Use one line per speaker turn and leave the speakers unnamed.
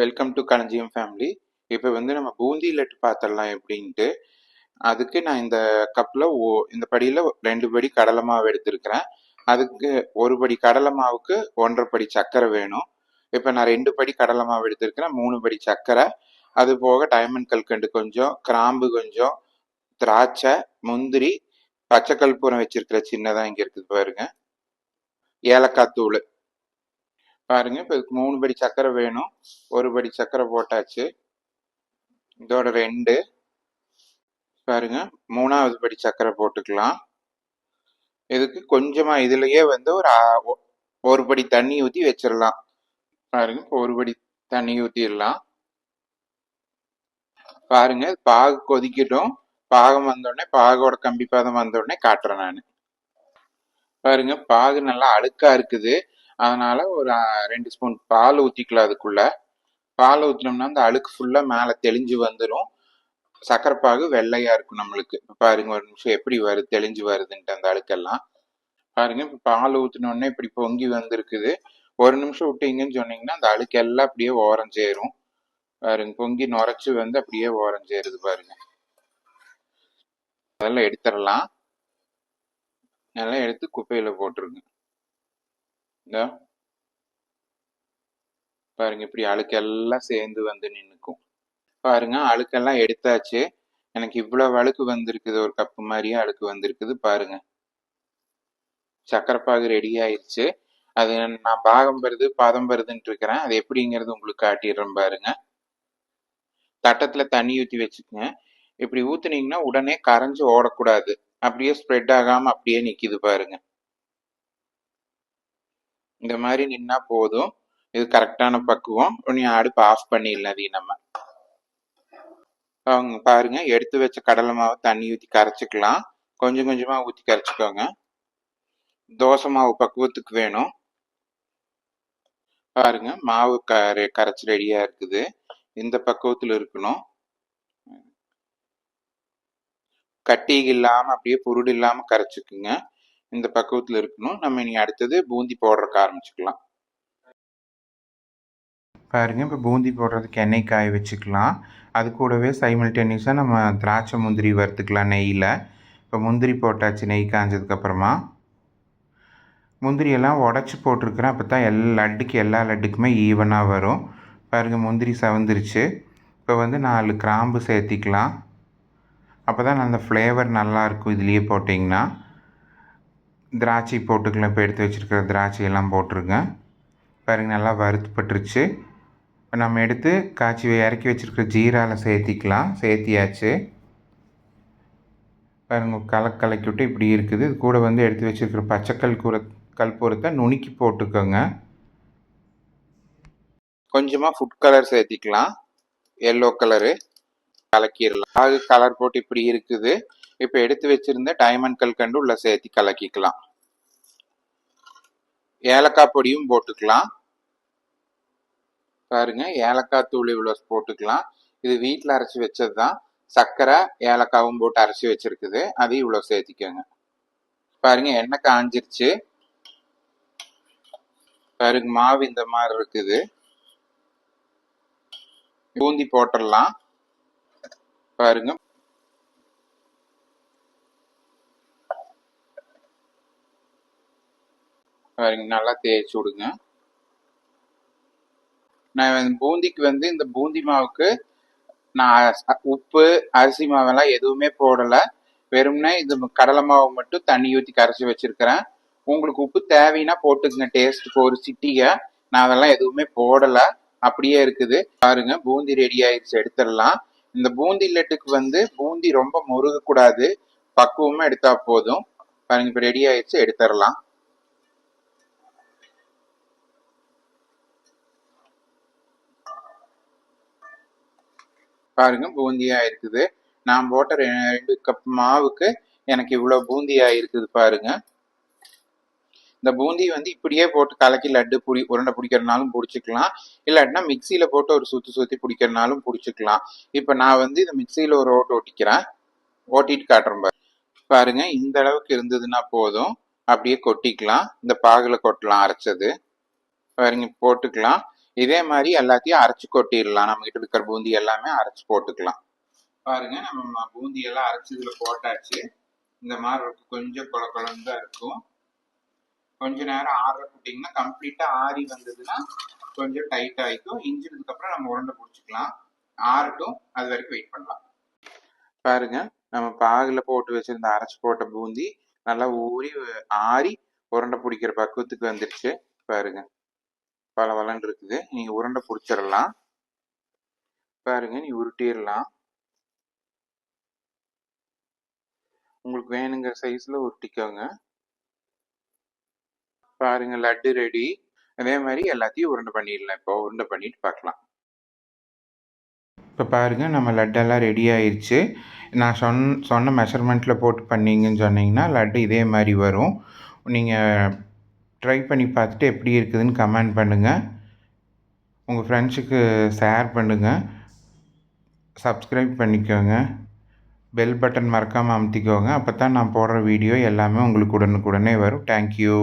Welcome to களஞ்சியம் family இப்போ வந்து நம்ம பூந்தி லட்டு பார்த்துடலாம் எப்படின்ட்டு அதுக்கு நான் இந்த கப்பில் ஓ இந்த படியில் ரெண்டு படி கடலை மாவு எடுத்திருக்கிறேன். அதுக்கு ஒரு படி கடலை மாவுக்கு ஒன்றரை படி சர்க்கரை வேணும். இப்போ நான் ரெண்டு படி கடலை மாவு எடுத்திருக்கிறேன் மூணு படி சர்க்கரை. அது போக டைமண்ட் கல்கண்டு கொஞ்சம் கிராம்பு கொஞ்சம் திராட்சை முந்திரி பச்சை கல்பூரம் வச்சிருக்கிற சின்னதாக இங்கே இருக்குது பாருங்க. ஏலக்காய் தூள். பாருங்க. இப்போ இதுக்கு மூணு படி சக்கரை வேணும். ஒரு படி சர்க்கரை போட்டாச்சு. இதோட ரெண்டு. பாருங்க. மூணாவது படி சக்கரை போட்டுக்கலாம். இதுக்கு கொஞ்சமாக இதுலயே வந்து ஒரு ஒரு படி தண்ணி ஊற்றி வச்சிடலாம். பாருங்க. இப்போ ஒரு படி தண்ணி ஊற்றிடலாம் பாருங்க. பாகு கொதிக்கட்டும். பாகம் வந்தோடனே பாகோட கம்பி பாதம் வந்தோடனே காட்டுறேன் நான். பாருங்க. பாகு நல்லா அழுக்கா இருக்குது. அதனால ஒரு ரெண்டு ஸ்பூன் பால் ஊற்றிக்கலாம் அதுக்குள்ள. பால் ஊற்றினோம்னா அந்த அழுக்கு ஃபுல்லாக மேலே தெளிஞ்சு வந்துடும் சக்கரை பாகு வெள்ளையாக இருக்கும் நம்மளுக்கு. பாருங்க ஒரு நிமிஷம் எப்படி வருது தெளிஞ்சு வருதுன்ட்டு அந்த அழுக்கெல்லாம். பாருங்க இப்போ பால் ஊற்றினோடனே இப்படி பொங்கி வந்திருக்குது. ஒரு நிமிஷம் விட்டீங்கன்னு சொன்னீங்கன்னா அந்த அழுக்கெல்லாம் அப்படியே ஓரஞ்சேரும் பாருங்க பொங்கி நுரைச்சி வந்து அப்படியே ஓரஞ்சேருது பாருங்க. அதெல்லாம் எடுத்துடலாம். நல்லா எடுத்து குப்பையில் போட்டுருங்க. இந்த. பாருங்க இப்படி அழுக்கெல்லாம் சேர்ந்து வந்து நின்றுக்கும் பாருங்க அழுக்கெல்லாம் எடுத்தாச்சு. எனக்கு இவ்வளவு அழுக்கு வந்திருக்குது ஒரு கப்பு மாதிரியே அழுக்கு வந்திருக்குது பாருங்க. சக்கரை பாகு ரெடி ஆயிடுச்சு. அது நான் பாகம் வருது பாதம் வருதுன்ட்டு இருக்கிறேன். அது எப்படிங்கிறது உங்களுக்கு காட்டிடுறேன் பாருங்க. தட்டத்துல தண்ணி ஊற்றி வச்சுக்கோங்க. இப்படி ஊத்துனீங்கன்னா உடனே கரைஞ்சு ஓடக்கூடாது. அப்படியே ஸ்ப்ரெட் ஆகாம அப்படியே நிக்குது பாருங்க. இந்த மாதிரி நின்னா போதும். இது கரெக்டான பக்குவம். நீ அடுப்பு ஆஃப் பண்ணிடலாம் அதையும் நம்ம. அவங்க பாருங்க எடுத்து வச்ச கடலை மாவை தண்ணி ஊற்றி கரைச்சிக்கலாம். கொஞ்சம் கொஞ்சமாக ஊற்றி கரைச்சிக்கோங்க. தோசை மாவு பக்குவத்துக்கு வேணும். பாருங்க மாவு கரை கரைச்சி ரெடியா இருக்குது. இந்த பக்குவத்தில் இருக்கணும். கட்டி இல்லாமல் அப்படியே புருடு இல்லாமல் கரைச்சிக்குங்க. இந்த பக்குவத்தில் இருக்கணும். நம்ம இனி அடுத்தது பூந்தி போடுறதுக்கு ஆரம்பிச்சுக்கலாம். பாருங்க இப்போ பூந்தி போடுறதுக்கு எண்ணெய் காய வச்சுக்கலாம். அது கூடவே சைமல்டேனியஸாக நம்ம திராட்சை முந்திரி வறுத்துக்கலாம் நெய்யில். இப்போ முந்திரி போட்டாச்சு நெய் காஞ்சதுக்கப்புறமா முந்திரியெல்லாம் உடச்சி போட்டிருக்கிறேன். அப்போ தான் எல்லா லட்டுக்கு எல்லா லட்டுக்குமே ஈவனாக வரும். பாருங்கள் முந்திரி சவந்துருச்சு. இப்போ வந்து நாலு கிராம்பு சேர்த்திக்கலாம். அப்போ தான் அந்த ஃப்ளேவர் நல்லாயிருக்கும் இதுலேயே போட்டிங்கன்னா. திராட்சை போட்டுக்கலாம் இப்போ எடுத்து வச்சுருக்கிற திராட்சையெல்லாம் போட்டிருக்கேன் பாருங்க நல்லா வறுத்துப்பட்டுருச்சு. இப்போ நம்ம எடுத்து காய்ச்சி இறக்கி வச்சுருக்கிற ஜீராவில் சேர்த்திக்கலாம். சேர்த்தியாச்சு. பாருங்க கலக் கலக்கி விட்டு இப்படி இருக்குது. இது கூட வந்து எடுத்து வச்சுருக்கிற பச்சைக்கல் கூற கல்பூரத்தை நுணுக்கி போட்டுக்கோங்க. கொஞ்சமாக ஃபுட் கலர் சேர்த்திக்கலாம். எல்லோ கலரு கலக்கிடலாம். அது கலர் போட்டு இப்படி இருக்குது. இப்போ எடுத்து வச்சிருந்த டைமண்ட் கல்கண்டு உள்ளே சேர்த்தி கலக்கிக்கலாம். ஏலக்காய் பொடியும் போட்டுக்கலாம். பாருங்க ஏலக்காய் தூள் இவ்வளோ போட்டுக்கலாம். இது வீட்டில் அரைச்சி வச்சது தான் சர்க்கரை ஏலக்காவும் போட்டு அரைச்சி வச்சிருக்குது. அதையும் இவ்வளோ சேர்த்திக்கோங்க. பாருங்க எண்ணெய் காஞ்சிருச்சு. பாருங்க மாவு இந்த மாதிரி இருக்குது. பூந்தி போட்டுடலாம். பாருங்க பாருங்க நல்லா தேய்ச்சி விடுங்க. நான் பூந்திக்கு வந்து இந்த பூந்தி மாவுக்கு நான் உப்பு அரிசி மாவெல்லாம் எதுவுமே போடலை. வெறும்னே இது கடலை மாவு மட்டும் தண்ணி ஊற்றி கரைச்சி வச்சிருக்கிறேன். உங்களுக்கு உப்பு தேவைன்னா போட்டுக்கங்க டேஸ்ட்டுக்கு ஒரு சிட்டிகை. நான் அதெல்லாம் எதுவுமே போடலை. அப்படியே இருக்குது. பாருங்க பூந்தி ரெடி ஆயிடுச்சு எடுத்துடலாம். இந்த பூந்தி லட்டுக்கு வந்து பூந்தி ரொம்ப முருகக்கூடாது. பக்குவமாக எடுத்தா போதும். பாருங்க இப்போ ரெடி ஆயிடுச்சு எடுத்துடலாம். பாருங்க பூந்தியா இருக்குது. நான் போட்ட ரெ- ரெண்டு கப் மாவுக்கு எனக்கு இவ்வளோ பூந்தியா இருக்குது பாருங்க. இந்த பூந்தி வந்து இப்படியே போட்டு கலக்கி லட்டு புடி உருண்டை பிடிக்கிறனாலும் பிடிச்சிக்கலாம். இல்லாட்டினா மிக்சியில் போட்டு ஒரு சுற்றி சுற்றி பிடிக்கிறனாலும் பிடிச்சிக்கலாம். இப்போ நான் வந்து இந்த மிக்சியில் ஒரு ஓட்டு ஓட்டிக்கிறேன் ஓட்டிட்டு காட்டுறேன் பாரு. பாருங்க இந்த அளவுக்கு இருந்ததுன்னா போதும். அப்படியே கொட்டிக்கலாம். இந்த பாகில் கொட்டலாம் அரைச்சது. பாருங்க போட்டுக்கலாம். இதே மாதிரி எல்லாத்தையும் அரைச்சி கொட்டிடலாம். நம்ம கிட்ட இருக்கிற பூந்தி எல்லாமே அரைச்சி போட்டுக்கலாம். பாருங்க நம்ம பூந்தி எல்லாம் அரைச்சி இதுல போட்டாச்சு. இந்த மாதிரி இருக்கும் கொஞ்சம் குழ குழந்தா இருக்கும். கொஞ்ச நேரம் ஆற போட்டிங்கன்னா கம்ப்ளீட்டா ஆறி வந்ததுன்னா கொஞ்சம் டைட் ஆகிக்கும் இஞ்சினதுக்கு அப்புறம் நம்ம உருண்டை பிடிச்சிக்கலாம். ஆறட்டும் அது வரைக்கும் வெயிட் பண்ணலாம். பாருங்க நம்ம பாகுல போட்டு வச்சிருந்த அரைச்சி போட்ட பூந்தி நல்லா ஊறி ஆறி உருண்டை பிடிக்கிற பக்குவத்துக்கு வந்துருச்சு. பாருங்க. பல வளன்னு இருக்குது. நீங்கள் உருண்டை பிடிச்சிடலாம். பாருங்க நீ உருட்டிடலாம். உங்களுக்கு வேணுங்கிற சைஸில் உருட்டிக்கோங்க. பாருங்க லட்டு ரெடி அதே மாதிரி எல்லாத்தையும் உருண்டை பண்ணிடலாம். இப்போ உருண்டை பண்ணிட்டு பார்க்கலாம். இப்போ பாருங்கள் நம்ம லட்டெல்லாம் ரெடி ஆயிடுச்சு நான் சொன் சொன்ன மெஷர்மெண்ட்டில் போட்டு பண்ணிங்கன்னு சொன்னீங்கன்னா லட்டு இதே மாதிரி வரும். நீங்கள் ட்ரை பண்ணி பார்த்துட்டு எப்படி இருக்குதுன்னு கமெண்ட் பண்ணுங்கள் உங்கள் ஃப்ரெண்ட்ஸுக்கு ஷேர் பண்ணுங்கள் சப்ஸ்கிரைப் பண்ணிக்கோங்க. பெல் பட்டன் மறக்காமல் அமுத்திக்கோங்க. அப்போ தான் நான் போடுற வீடியோ எல்லாமே உங்களுக்கு உடனுக்குடனே வரும். தேங்க்யூ